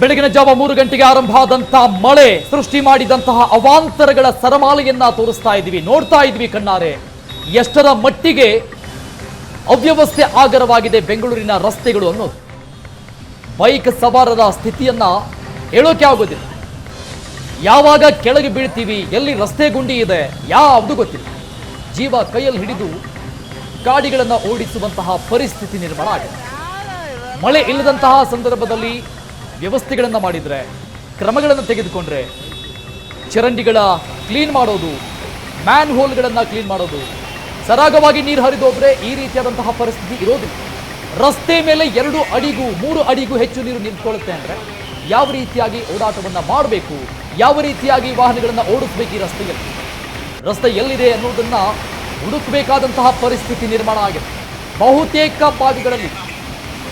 ಬೆಳಗಿನ ಜಾವ ಮೂರು ಗಂಟೆಗೆ ಆರಂಭ ಆದಂತಹ ಮಳೆ ಸೃಷ್ಟಿ ಮಾಡಿದಂತಹ ಅವಾಂತರಗಳ ಸರಮಾಲೆಯನ್ನ ತೋರಿಸ್ತಾ ಇದ್ವಿ ನೋಡ್ತಾ ಇದ್ವಿ ಕಣ್ಣಾರೆ. ಎಷ್ಟರ ಮಟ್ಟಿಗೆ ಅವ್ಯವಸ್ಥೆ ಆಗರವಾಗಿದೆ ಬೆಂಗಳೂರಿನ ರಸ್ತೆಗಳು ಅನ್ನೋದು. ಬೈಕ್ ಸವಾರರ ಸ್ಥಿತಿಯನ್ನ ಹೇಳೋಕೆ ಆಗೋದಿಲ್ಲ. ಯಾವಾಗ ಕೆಳಗೆ ಬೀಳ್ತೀವಿ, ಎಲ್ಲಿ ರಸ್ತೆ ಗುಂಡಿ ಇದೆ, ಯಾವುದು ಗೊತ್ತಿಲ್ಲ. ಜೀವ ಕೈಯಲ್ಲಿ ಹಿಡಿದು ಗಾಡಿಗಳನ್ನು ಓಡಿಸುವಂತಹ ಪರಿಸ್ಥಿತಿ ನಿರ್ಮಾಣ ಆಗಿದೆ. ಮಳೆ ಇಲ್ಲದಂತಹ ಸಂದರ್ಭದಲ್ಲಿ ವ್ಯವಸ್ಥೆಗಳನ್ನು ಮಾಡಿದರೆ, ಕ್ರಮಗಳನ್ನು ತೆಗೆದುಕೊಂಡ್ರೆ, ಚರಂಡಿಗಳ ಕ್ಲೀನ್ ಮಾಡೋದು ಮ್ಯಾನ್ ಹೋಲ್ಗಳನ್ನು ಕ್ಲೀನ್ ಮಾಡೋದು, ಸರಾಗವಾಗಿ ನೀರು ಹರಿದೋದ್ರೆ ಈ ರೀತಿಯಾದಂತಹ ಪರಿಸ್ಥಿತಿ ಇರೋದಿಲ್ಲ. ರಸ್ತೆ ಮೇಲೆ ಎರಡು ಅಡಿಗೂ ಮೂರು ಅಡಿಗೂ ಹೆಚ್ಚು ನೀರು ನಿಂತ್ಕೊಳ್ಳುತ್ತೆ ಅಂದರೆ ಯಾವ ರೀತಿಯಾಗಿ ಓಡಾಟವನ್ನು ಮಾಡಬೇಕು, ಯಾವ ರೀತಿಯಾಗಿ ವಾಹನಗಳನ್ನು ಓಡಿಸ್ಬೇಕು ಈ ರಸ್ತೆಯಲ್ಲಿ? ರಸ್ತೆ ಎಲ್ಲಿದೆ ಅನ್ನೋದನ್ನು ಹುಡುಕಬೇಕಾದಂತಹ ಪರಿಸ್ಥಿತಿ ನಿರ್ಮಾಣ ಆಗಿದೆ. ಬಹುತೇಕ ಭಾಗಗಳಲ್ಲಿ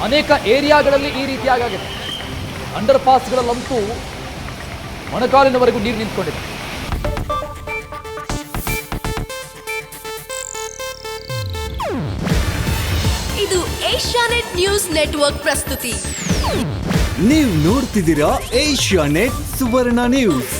ಅನೇಕ ಏರಿಯಾಗಳಲ್ಲಿ ಈ ರೀತಿಯಾಗಿದೆ ಅಂಡರ್ ಪಾಸ್ಗಳಲ್ಲಂತೂ ಮೊಣಕಾಲಿನವರೆಗೂ ನೀರು ನಿಂತ್ಕೊಂಡಿದೆ. ಇದು ಏಷ್ಯಾನೆಟ್ ನ್ಯೂಸ್ ನೆಟ್ವರ್ಕ್ ಪ್ರಸ್ತುತಿ. ನೀವು ನೋಡ್ತಿದ್ದೀರಾ ಏಷ್ಯಾ ನೆಟ್ ಸುವರ್ಣ ನ್ಯೂಸ್.